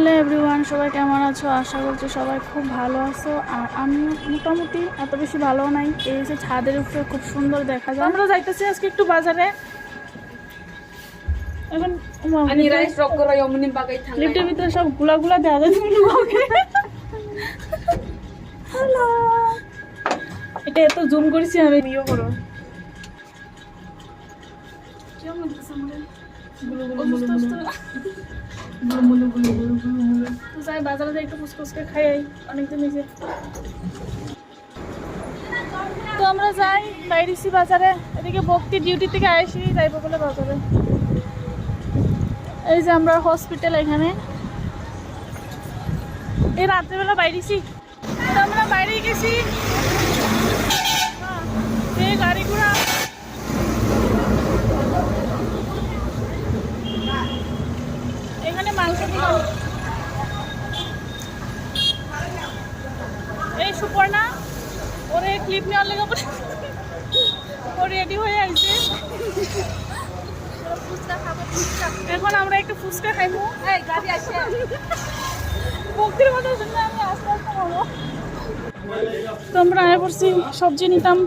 Hello everyone সবাই কেমন আছো? আশা করছি সবাই খুব ভালো আছো। আর আমি মোটামুটি এত বেশি ভালো নাই। এই যে ছাদের উপরে খুব সুন্দর দেখা যায়। আমরা যাইতেছি আজকে একটু বাজারে। এখন. লিফটের ভিতরে সবগুলা গুলা দেওয়া যায়। তুমি হ্যালো এটা এত জুম করেছি আমি। ইয়ে করো। কেমন তো যাই, বাজারে যাই একটু ফুসফুসকে খাই অনেকদিন হয়েছে তো আমরা যাই বাইরেছি বাজারে। এদিকে ভক্তি ডিউটি থেকে আইসি যাইব বলে বাজারে। এই যে আমরা হসপিটাল এখানে। এই রাত্রেবেলা বাইরেছি তো আমরা বাইরে গেছি হ্যাঁ, এই গাড়ি ঘোড়া এখানে মাংস দোকান এই সুপর্ণা ওরে ক্লিপ নেওয়ার লেগে ও রেডি হয়ে আসছে এখন আমরা একটু ফুচকা খাইবো. ভক্তির কথা শুনলে আমি আস্তে আস্তে খাব। তো আমরা আয় পড়ছি সবজি নিতাম।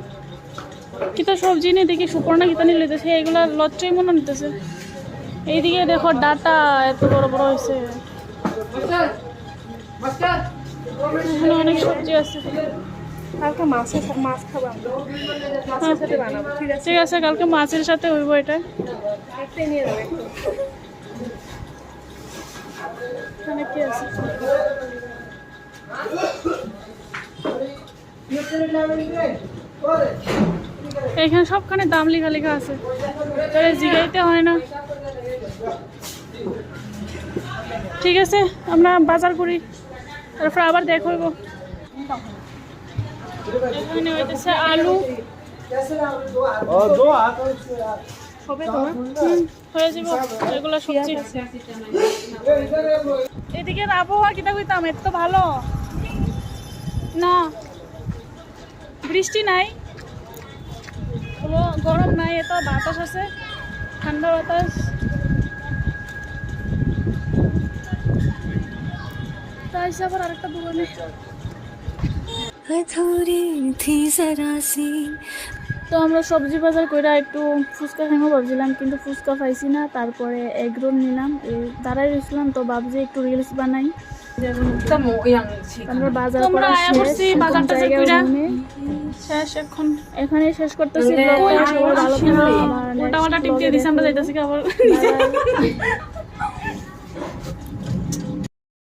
কিতা সবজি নিয়ে দেখি সুপর্ণা কিতা নিয়ে লিতেছে এগুলা লচ্চই মনে নিতেছে এইদিকে দেখো ডাটা এত বড় বড় হয়েছে। এখানে অনেক সবজি আছে। কালকে মাছের মাছ খাব ঠিক আছে? কালকে মাছের সাথে হইব এটা। নিয়ে যাবে। এখানে কি আছে? এখানে সবখানে দাম লেখা লেখা আছে জিগাইতে হয় না। ঠিক আছে, আমরা বাজার করি। তারপর আবার দেখ হইব। এখানে আলু। হয়ে যাব এগুলো সবজি। এদিকে আবহাওয়া কিতা কইতাম, এত ভালো। না, বৃষ্টি নাই। গরম নাই, এত বাতাস আছে, ঠান্ডা বাতাস। আছে আবার আরেকটা দোকানে তো আমরা সবজি বাজার কইরা একটু ফুচকা খাইমো ভাবছিলাম কিন্তু ফুচকা পাইছি না। তারপরে এগ রোল নিলাম। তারাই রয়েছিলাম তো ভাবছি একটু রিলস বানাই। আমরা বাজার করা শেষ এখন এখানে। শেষ করতেছি আবার